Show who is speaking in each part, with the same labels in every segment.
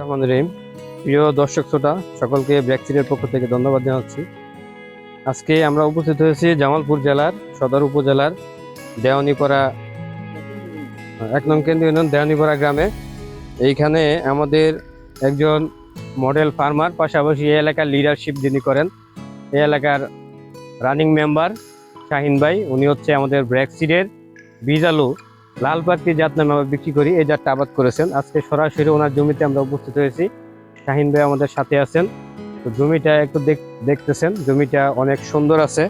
Speaker 1: রহমান রহিম প্রিয় দর্শক শ্রোতা সকলকে ব্র্যাকচিনের পক্ষ থেকে ধন্যবাদ জানাচ্ছি আজকে আমরা উপস্থিত হয়েছি জামালপুর জেলার সদর উপজেলার দেওয়ানিপাড়া এক নং কেন্দ্রীয় ইউনিয়ন দেওয়ানিপাড়া গ্রামে এইখানে আমাদের একজন মডেল ফার্মার পাশাপাশি এই এলাকার লিডারশিপ যিনি করেন এই এলাকার রানিং মেম্বার শাহিন ভাই উনি হচ্ছে আমাদের ব্র্যাকসিডের আলু লাল পাখি জাত নামে আমরা বিক্রি করি এই জাতটা আবাদ করেছেন আজকে সরাসরি ওনার জমিতে আমরা উপস্থিত হয়েছি শাহিন ভাই আমাদের সাথে আছেন তো জমিটা একটু দেখতেছেন জমিটা অনেক সুন্দর আছে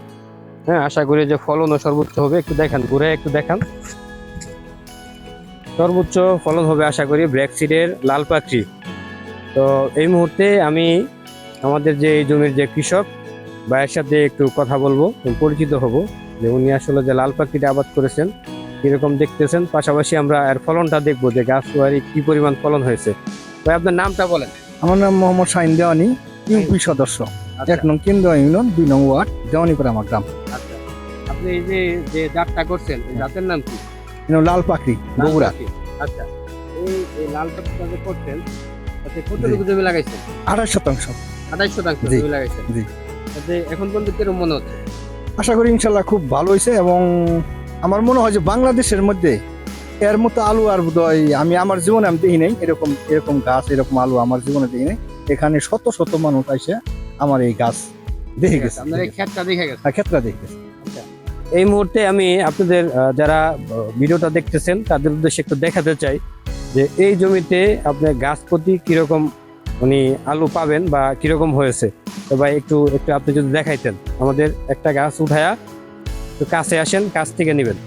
Speaker 1: হ্যাঁ আশা করি যে ফলনও সর্বোচ্চ হবে একটু দেখান ঘুরে একটু দেখান সর্বোচ্চ ফলন হবে আশা করি ব্র্যাকসিডের লাল পাখি তো এই মুহূর্তে আমি আমাদের যে এই জমির যে কৃষক ভাইয়ের সাথে একটু কথা বলবো পরিচিত হব যে উনি আসলে যে লাল পাখিটা আবাদ করেছেন এরকম দেখতেছেন পাশাপাশি আমরা এর ফলনটা দেখবো যে গাছ ওয়ারি কি পরিমাণ ফলন হয়েছে ভাই আপনার নামটা বলেন
Speaker 2: আমার নাম মোহাম্মদ শাহিন দেওয়ানি ইউপি সদস্য আচ্ছা। এক নং কেন্দ্র ইউনিয়ন দুই নং ওয়ার্ড দেওয়ানিপুর আমার গ্রাম আচ্ছা।
Speaker 1: আপনি এই যে যে জাতটা করছেন হ্যাঁ। জাতের নাম কি
Speaker 2: লাল পাখি বগুড়া
Speaker 1: আচ্ছা এই লাল পাখিটা যে করছেন কতটুকু জমি লাগাইছেন আঠাশ শতাংশ আঠাশ শতাংশ জমি লাগাইছেন জি এখন পর্যন্ত কিরকম মনে হচ্ছে
Speaker 2: আশা করি ইনশাল্লাহ খুব ভালো হয়েছে এবং আমার মনে হয় যে বাংলাদেশের মধ্যে এর মতো আলু আর বোধহয় আমি আমার জীবনে আমি দেখি নাই এরকম এরকম গাছ এরকম আলু আমার জীবনে দেখি নাই এখানে শত শত মানুষ আসে আমার এই গাছ দেখে গেছে ক্ষেতটা দেখে হ্যাঁ, ক্ষেতটা দেখে গেছে আচ্ছা।
Speaker 1: এই মুহূর্তে আমি আপনাদের যারা ভিডিওটা দেখতেছেন তাদের উদ্দেশ্যে একটু দেখাতে চাই যে এই জমিতে আপনি গাছ প্রতি কীরকম উনি আলু পাবেন বা কীরকম হয়েছে তো ভাই একটু একটু আপনি যদি দেখাইতেন আমাদের একটা গাছ উঠায়া একটু কাছে আসেন কাছ থেকে নেবেন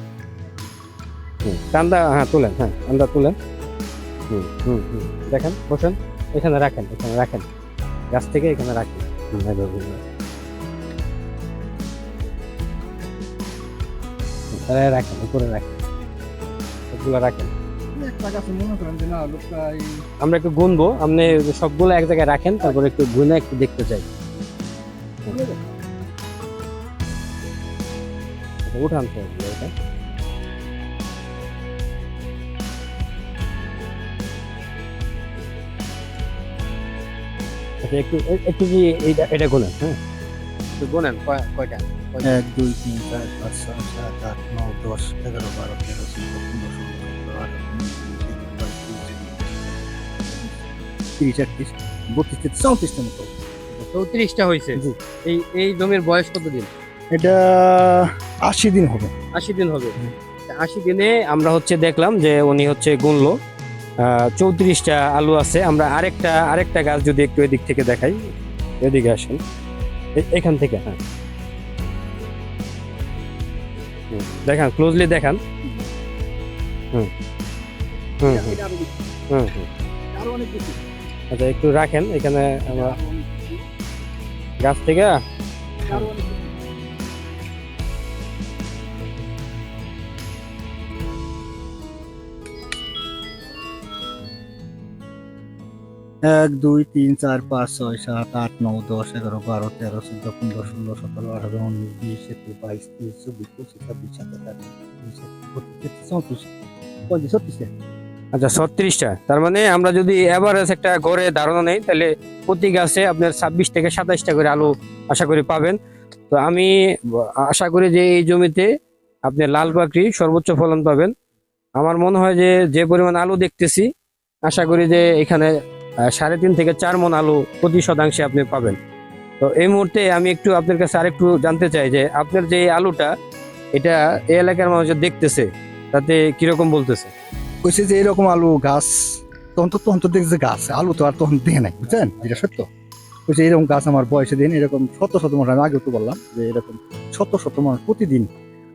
Speaker 1: হুম কান্দা হ্যাঁ তুলেন হ্যাঁ কান্দা তুলেন হুম হুম হুম দেখেন বসেন এখানে রাখেন এখানে রাখেন গাছ থেকে এখানে রাখেন হ্যাঁ, হ্যাঁ, হ্যাঁ। রাখেন উপরে রাখেন সবগুলো রাখেন আমরা একটু গুনবো আপনি সবগুলো এক জায়গায় রাখেন তারপরে একটু গুনে একটু দেখতে চাই বহুত আনতে হবে এটা আচ্ছা একটু একটু কি এইটা এটা গোনেন হ্যাঁ একটু গোনেন কয়টা এক দুই তিন চার পাঁচ ছয় সাত আট নয় দশ এগারো বারো তেরো চোদ্দ পনেরো ষোলো সতেরো তিরিশ একত্রিশ বত্রিশ তেত্রিশ চৌত্রিশটা মতো চৌত্রিশটা হয়েছে এই এই জমির বয়স কতদিন এটা আশি দিন হবে আশি দিন হবে আশি দিনে আমরা হচ্ছে দেখলাম যে উনি হচ্ছে গুনলো চৌত্রিশটা আলু আছে আমরা আরেকটা আরেকটা গাছ যদি একটু এদিক থেকে দেখাই এদিকে আসেন এখান থেকে হ্যাঁ দেখান ক্লোজলি দেখান হুম হুম হুম আচ্ছা একটু রাখেন এখানে আমরা গাছ থেকে এক দুই তিন চার পাঁচ ছয় সাত আট নয় দশ এগারো বারো তেরো চোদ্দ পনেরো ষোলো সতেরো আঠারো উনিশ বিশ একুশ বাইশ তেইশ চব্বিশ পঁচিশ ছাব্বিশ সাতাশ আঠাশ চৌত্রিশ পঁয়ত্রিশ ছত্রিশ আচ্ছা ছত্রিশটা তার মানে আমরা যদি অ্যাভারেজ একটা ঘরে ধারণা নেই তাহলে প্রতি গাছে আপনার ছাব্বিশ থেকে সাতাইশটা করে আলু আশা করি পাবেন তো আমি আশা করি যে এই জমিতে আপনি লাল পাখি সর্বোচ্চ ফলন পাবেন আমার মনে হয় যে যে পরিমাণ আলু দেখতেছি আশা করি যে এখানে সাড়ে তিন থেকে চার মন আলু প্রতি শতাংশে আপনি পাবেন তো এই মুহূর্তে আমি একটু আপনার কাছে আরেকটু জানতে চাই যে আপনার যে আলুটা এটা এই এলাকার মানুষ দেখতেছে তাতে কিরকম বলতেছে বলছে যে এরকম আলু গাছ তখন তো তখন তো দেখছে গাছ আলু তো আর তখন দেখে নাই বুঝছেন যেটা সত্য বলছে এরকম গাছ আমার বয়সে দিন এরকম শত শত মানুষ আমি আগেও তো বললাম যে এরকম শত শত মানুষ প্রতিদিন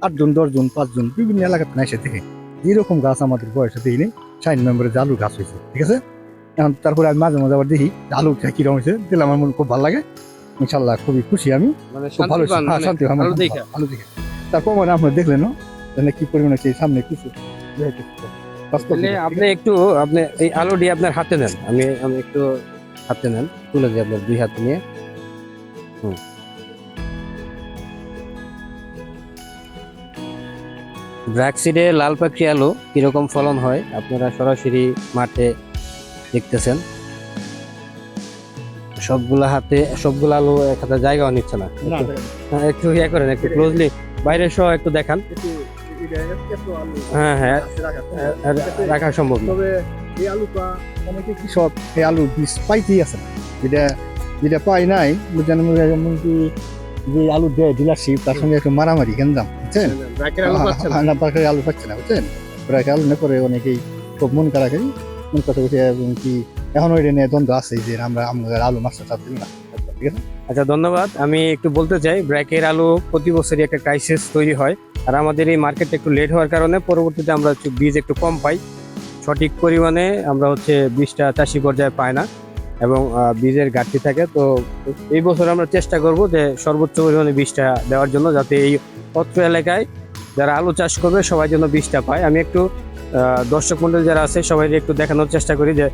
Speaker 1: আটজন দশজন পাঁচজন বিভিন্ন এলাকাতে নাই সে দেখে এরকম গাছ আমাদের বয়সে দিইনি সাইন মেম্বারে যে আলু গাছ হয়েছে ঠিক আছে এখন তারপরে আমি মাঝে মাঝে আবার দেখি আলু কিরকম হয়েছে দিলে আমার মনে খুব ভালো লাগে ইনশাল্লাহ খুবই খুশি আমি মানে খুব ভালো হ্যাঁ শান্তি ভালো দেখে মানে তারপর মানে আপনার দেখলেন না কি পরিমাণে সেই সামনে কিছু আপনি একটু আপনি এই আলু দিয়ে আপনার হাতে নেন আমি আমি একটু হাতে নেন তুলে দিই আপনার দুই হাত নিয়ে হুম ব্র্যাকসিডে লাল পাখি আলু কীরকম ফলন হয় আপনারা সরাসরি মাঠে দেখতেছেন সবগুলা হাতে সবগুলা আলো এক হাতে জায়গাও নিচ্ছে না একটু ইয়ে করেন একটু ক্লোজলি বাইরে সহ একটু দেখান হ্যাঁ হ্যাঁ, হ্যাঁ হ্যাঁ রাখা সম্ভব আলু বীজ পাইতেই আছে যেটা যেটা পাই নাই যে আলু দেয় ডিলারশিপ তার সঙ্গে একটু মারামারি কেন দাম বুঝছেন আলু পাচ্ছে না বুঝছেন আলু না করে অনেকেই খুব মন কারাকারি আপনার কথা এবং কি এখন ওই নিয়ে দ্বন্দ্ব আছে যে আমরা আমাদের আলু মাছটা চাপ দিই না ঠিক আছে আচ্ছা ধন্যবাদ আমি একটু বলতে চাই ব্র্যাকের আলু প্রতি বছরই একটা ক্রাইসিস তৈরি হয় আর আমাদের এই মার্কেটটা একটু লেট হওয়ার কারণে পরবর্তীতে আমরা বীজ একটু কম পাই সঠিক পরিমাণে আমরা হচ্ছে বীজটা চাষি পর্যায়ে পাই না এবং বীজের ঘাটতি থাকে তো এই বছর আমরা চেষ্টা করব যে সর্বোচ্চ পরিমাণে বীজটা দেওয়ার জন্য যাতে এই অত্র এলাকায় যারা আলু চাষ করবে সবাই জন্য বীজটা পায় আমি একটু দর্শক মন্ডল যারা আছে সবাই একটু দেখানোর চেষ্টা করি যে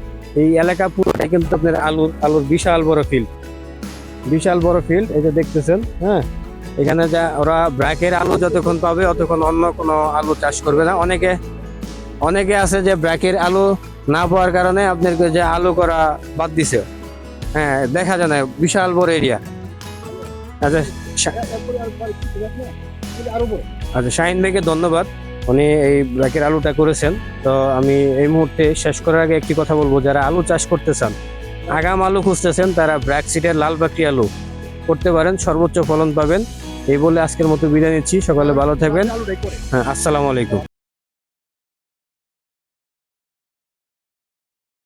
Speaker 1: এই এলাকা পুরোটাই কিন্তু আপনার আলুর আলুর বিশাল বড় ফিল্ড বিশাল বড় ফিল্ড এই যে দেখতেছেন হ্যাঁ এখানে যা ওরা ব্র্যাকের আলু যতক্ষণ পাবে অতক্ষণ অন্য কোনো আলু চাষ করবে না অনেকে অনেকে আছে যে ব্র্যাকের আলু না পাওয়ার কারণে আপনার যে আলু করা বাদ দিছে হ্যাঁ দেখা যায় না বিশাল বড় এরিয়া আচ্ছা আচ্ছা শাহিন ভাইকে ধন্যবাদ উনি এই ব্ল্যাকের আলুটা করেছেন তো আমি এই মুহূর্তে শেষ করার আগে একটি কথা বলবো যারা আলু চাষ করতে চান আগাম আলু খুঁজতেছেন তারা ব্র্যাক সিটের লাল বাকরি আলু করতে পারেন সর্বোচ্চ ফলন পাবেন এই বলে আজকের মতো বিদায় নিচ্ছি সকালে ভালো থাকবেন হ্যাঁ আসসালামু আলাইকুম